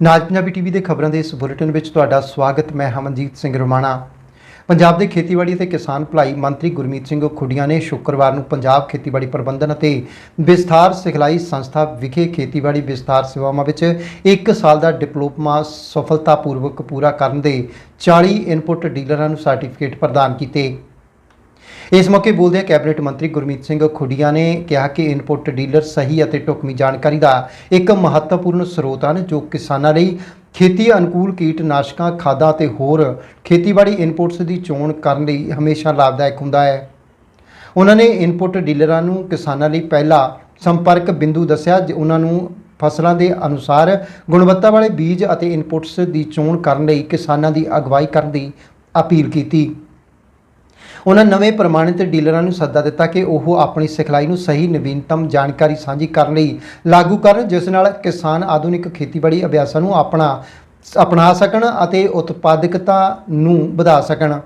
ਨਾਜ Punjabi TV ਦੇ ਖਬਰਾਂ ਦੇ ਇਸ ਬੁਲੇਟਿਨ ਵਿੱਚ ਤੁਹਾਡਾ ਸਵਾਗਤ, ਮੈਂ ਹਮਨਜੀਤ ਸਿੰਘ ਰਮਾਣਾ। ਪੰਜਾਬ ਦੇ ਖੇਤੀਬਾੜੀ ਅਤੇ ਕਿਸਾਨ ਭਲਾਈ ਮੰਤਰੀ ਗੁਰਮੀਤ ਸਿੰਘ ਖੁੱਡੀਆਂ ਨੇ ਸ਼ੁੱਕਰਵਾਰ ਨੂੰ ਪੰਜਾਬ ਖੇਤੀਬਾੜੀ ਪ੍ਰਬੰਧਨ ਅਤੇ ਵਿਸਥਾਰ ਸਿਖਲਾਈ ਸੰਸਥਾ ਵਿਖੇ ਖੇਤੀਬਾੜੀ ਵਿਸਥਾਰ ਸੇਵਾਵਾਂ ਵਿੱਚ 1 ਸਾਲ ਦਾ ਡਿਪਲੋਮਾ ਸਫਲਤਾਪੂਰਵਕ ਪੂਰਾ ਕਰਨ ਦੇ 40 ਇਨਪੁਟ ਡੀਲਰਾਂ ਨੂੰ ਸਰਟੀਫਿਕੇਟ ਪ੍ਰਦਾਨ ਕੀਤੇ। ਇਸ ਮੌਕੇ ਬੋਲਦਿਆਂ ਕੈਬਨਿਟ ਮੰਤਰੀ ਗੁਰਮੀਤ ਸਿੰਘ ਖੁੱਡੀਆਂ ਨੇ ਕਿਹਾ ਕਿ ਇਨਪੁਟ ਡੀਲਰ ਸਹੀ ਅਤੇ ਢੁਕਵੀਂ ਜਾਣਕਾਰੀ ਦਾ ਇੱਕ ਮਹੱਤਵਪੂਰਨ ਸਰੋਤ ਹਨ, ਜੋ ਕਿਸਾਨਾਂ ਲਈ ਖੇਤੀ ਅਨੁਕੂਲ ਕੀਟਨਾਸ਼ਕਾਂ, ਖਾਦਾਂ ਅਤੇ ਹੋਰ ਖੇਤੀਬਾੜੀ ਇਨਪੁਟਸ ਦੀ ਚੋਣ ਕਰਨ ਲਈ ਹਮੇਸ਼ਾ ਲਾਭਦਾਇਕ ਹੁੰਦਾ ਹੈ। ਉਹਨਾਂ ਨੇ ਇਨਪੁਟ ਡੀਲਰਾਂ ਨੂੰ ਕਿਸਾਨਾਂ ਲਈ ਪਹਿਲਾ ਸੰਪਰਕ ਬਿੰਦੂ ਦੱਸਿਆ, ਜੇ ਉਹਨਾਂ ਨੂੰ ਫਸਲਾਂ ਦੇ ਅਨੁਸਾਰ ਗੁਣਵੱਤਾ ਵਾਲੇ ਬੀਜ ਅਤੇ ਇਨਪੁਟਸ ਦੀ ਚੋਣ ਕਰਨ ਲਈ ਕਿਸਾਨਾਂ ਦੀ ਅਗਵਾਈ ਕਰਨ ਦੀ ਅਪੀਲ ਕੀਤੀ। ਉਹਨਾਂ ਨਵੇਂ ਪ੍ਰਮਾਣਿਤ ਡੀਲਰਾਂ ਨੂੰ ਸੱਦਾ ਦਿੱਤਾ ਕਿ ਉਹ ਆਪਣੀ ਸਿਖਲਾਈ ਨੂੰ ਸਹੀ, ਨਵੀਨਤਮ ਜਾਣਕਾਰੀ ਸਾਂਝੀ ਕਰਨ ਲਈ ਲਾਗੂ ਕਰਨ, ਜਿਸ ਨਾਲ ਕਿਸਾਨ ਆਧੁਨਿਕ ਖੇਤੀਬਾੜੀ ਅਭਿਆਸਾਂ ਨੂੰ ਆਪਣਾ, ਅਪਣਾ ਸਕਣ ਅਤੇ ਉਤਪਾਦਕਤਾ ਨੂੰ ਵਧਾ ਸਕਣ।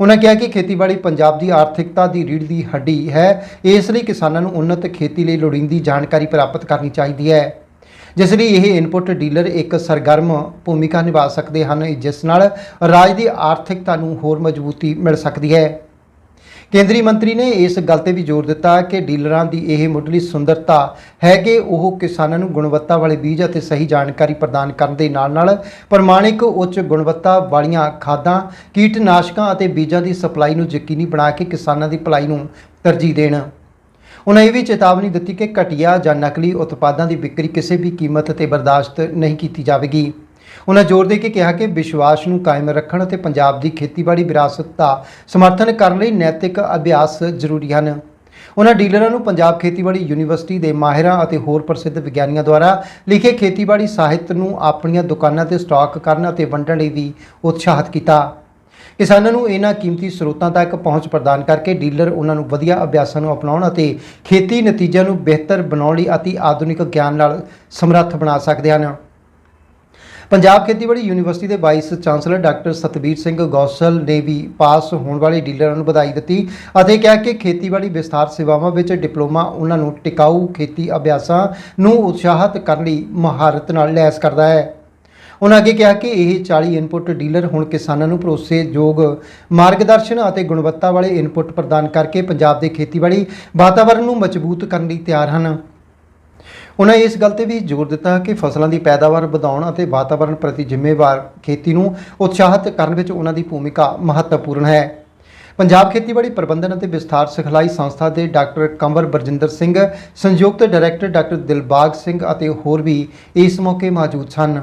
ਉਹਨਾਂ ਕਿਹਾ ਕਿ ਖੇਤੀਬਾੜੀ ਪੰਜਾਬ ਦੀ ਆਰਥਿਕਤਾ ਦੀ ਰੀੜ੍ਹ ਦੀ ਹੱਡੀ ਹੈ। ਇਸ ਲਈ ਕਿਸਾਨਾਂ ਨੂੰ ਉન્નਤ ਖੇਤੀ ਲਈ ਲੋੜੀਂਦੀ ਜਾਣਕਾਰੀ ਪ੍ਰਾਪਤ ਕਰਨੀ ਚਾਹੀਦੀ ਹੈ। ਜਿਸ ਲਈ ਇਹ ਇਨਪੁਟ ਡੀਲਰ ਇੱਕ ਸਰਗਰਮ ਭੂਮਿਕਾ ਨਿਭਾ ਸਕਦੇ ਹਨ, ਜਿਸ ਨਾਲ ਰਾਜ ਦੀ ਆਰਥਿਕਤਾ ਨੂੰ ਹੋਰ ਮਜ਼ਬੂਤੀ ਮਿਲ ਸਕਦੀ ਹੈ। ਕੇਂਦਰੀ ਮੰਤਰੀ ਨੇ ਇਸ ਗੱਲ ਤੇ ਵੀ ਜ਼ੋਰ ਦਿੱਤਾ ਕਿ ਡੀਲਰਾਂ ਦੀ ਇਹ ਮੁੱਢਲੀ ਸੁੰਦਰਤਾ ਹੈ ਕਿ ਉਹ ਕਿਸਾਨਾਂ ਨੂੰ ਗੁਣਵੱਤਾ ਵਾਲੇ ਬੀਜ ਅਤੇ ਸਹੀ ਜਾਣਕਾਰੀ ਪ੍ਰਦਾਨ ਕਰਨ ਦੇ ਨਾਲ-ਨਾਲ ਪ੍ਰਮਾਣਿਕ ਉੱਚ ਗੁਣਵੱਤਾ ਵਾਲੀਆਂ ਖਾਦਾਂ, ਕੀਟਨਾਸ਼ਕਾਂ ਅਤੇ ਬੀਜਾਂ ਦੀ ਸਪਲਾਈ ਨੂੰ ਯਕੀਨੀ ਬਣਾ ਕੇ ਕਿਸਾਨਾਂ ਦੀ ਭਲਾਈ ਨੂੰ ਤਰਜੀਹ ਦੇਣ। ਉਹਨਾਂ ਇਹ ਵੀ ਚੇਤਾਵਨੀ ਦਿੱਤੀ ਕਿ ਘਟੀਆ ਜਾਂ ਨਕਲੀ ਉਤਪਾਦਾਂ ਦੀ ਵਿਕਰੀ ਕਿਸੇ ਵੀ ਕੀਮਤ ਤੇ ਬਰਦਾਸ਼ਤ ਨਹੀਂ ਕੀਤੀ ਜਾਵੇਗੀ। ਉਹਨਾਂ ਜ਼ੋਰ ਦੇ ਕੇ ਕਿਹਾ ਕਿ ਵਿਸ਼ਵਾਸ ਨੂੰ ਕਾਇਮ ਰੱਖਣ ਅਤੇ ਪੰਜਾਬ ਦੀ ਖੇਤੀਬਾੜੀ ਵਿਰਾਸਤ ਦਾ ਸਮਰਥਨ ਕਰਨ ਲਈ ਨੈਤਿਕ ਅਭਿਆਸ ਜ਼ਰੂਰੀ ਹਨ। ਉਹਨਾਂ ਡੀਲਰਾਂ ਨੂੰ ਪੰਜਾਬ ਖੇਤੀਬਾੜੀ ਯੂਨੀਵਰਸਿਟੀ ਦੇ ਮਾਹਿਰਾਂ ਅਤੇ ਹੋਰ ਪ੍ਰਸਿੱਧ ਵਿਗਿਆਨੀਆਂ ਦੁਆਰਾ ਲਿਖੇ ਖੇਤੀਬਾੜੀ ਸਾਹਿਤ ਨੂੰ ਆਪਣੀਆਂ ਦੁਕਾਨਾਂ ਤੇ ਸਟਾਕ ਕਰਨ ਅਤੇ ਵੰਡਣ ਲਈ ਵੀ ਉਤਸ਼ਾਹਿਤ ਕੀਤਾ। ਕਿਸਾਨਾਂ ਨੂੰ ਇਹਨਾਂ ਕੀਮਤੀ ਸਰੋਤਾਂ ਤੱਕ ਪਹੁੰਚ ਪ੍ਰਦਾਨ ਕਰਕੇ ਡੀਲਰ ਉਹਨਾਂ ਨੂੰ ਵਧੀਆ ਅਭਿਆਸਾਂ ਨੂੰ ਅਪਣਾਉਣ ਅਤੇ ਖੇਤੀ ਨਤੀਜਿਆਂ ਨੂੰ ਬਿਹਤਰ ਬਣਾਉਣ ਲਈ ਅਤੀ ਆਧੁਨਿਕ ਗਿਆਨ ਨਾਲ ਸਮਰੱਥ ਬਣਾ ਸਕਦੇ ਹਨ। ਪੰਜਾਬ ਖੇਤੀਬਾੜੀ ਯੂਨੀਵਰਸਿਟੀ ਦੇ vice chancellor doctor Satbir Singh Gosal ਨੇ ਵੀ ਪਾਸ ਹੋਣ ਵਾਲੇ ਡੀਲਰਾਂ ਨੂੰ ਵਧਾਈ ਦਿੱਤੀ ਅਤੇ ਕਿਹਾ ਕਿ ਖੇਤੀਬਾੜੀ ਵਿਸਥਾਰ ਸੇਵਾਵਾਂ ਵਿੱਚ ਡਿਪਲੋਮਾ ਉਹਨਾਂ ਨੂੰ ਟਿਕਾਊ ਖੇਤੀ ਅਭਿਆਸਾਂ ਨੂੰ ਉਤਸ਼ਾਹਿਤ ਕਰਨ ਲਈ ਮਹਾਰਤ ਨਾਲ ਲੈਸ ਕਰਦਾ ਹੈ। ਉਹਨਾਂ ਅੱਗੇ ਕਿਹਾ ਕਿ ਇਹ 40 ਇਨਪੁਟ ਡੀਲਰ ਹੁਣ ਕਿਸਾਨਾਂ ਨੂੰ ਭਰੋਸੇਯੋਗ ਮਾਰਗਦਰਸ਼ਨ ਅਤੇ ਗੁਣਵੱਤਾ ਵਾਲੇ ਇਨਪੁਟ ਪ੍ਰਦਾਨ ਕਰਕੇ ਪੰਜਾਬ ਦੇ ਖੇਤੀਬਾੜੀ ਵਾਤਾਵਰਣ ਨੂੰ ਮਜ਼ਬੂਤ ਕਰਨ ਲਈ ਤਿਆਰ ਹਨ। ਉਹਨਾਂ ਇਸ ਗੱਲ ਤੇ ਵੀ ਜ਼ੋਰ ਦਿੱਤਾ ਕਿ ਫਸਲਾਂ ਦੀ ਪੈਦਾਵਾਰ ਵਧਾਉਣ ਅਤੇ ਵਾਤਾਵਰਣ ਪ੍ਰਤੀ ਜ਼ਿੰਮੇਵਾਰ ਖੇਤੀ ਨੂੰ ਉਤਸ਼ਾਹਿਤ ਕਰਨ ਵਿੱਚ ਉਹਨਾਂ ਦੀ ਭੂਮਿਕਾ ਮਹੱਤਵਪੂਰਨ ਹੈ। ਪੰਜਾਬ ਖੇਤੀਬਾੜੀ ਪ੍ਰਬੰਧਨ ਅਤੇ ਵਿਸਥਾਰ ਸਿਖਲਾਈ ਸੰਸਥਾ ਦੇ ਡਾਕਟਰ ਕੰਵਰ ਬਰਜਿੰਦਰ ਸਿੰਘ, ਸੰਯੁਕਤ ਡਾਇਰੈਕਟਰ ਡਾਕਟਰ ਦਿਲਬਾਗ ਸਿੰਘ ਅਤੇ ਹੋਰ ਵੀ ਇਸ ਮੌਕੇ ਮੌਜੂਦ ਸਨ।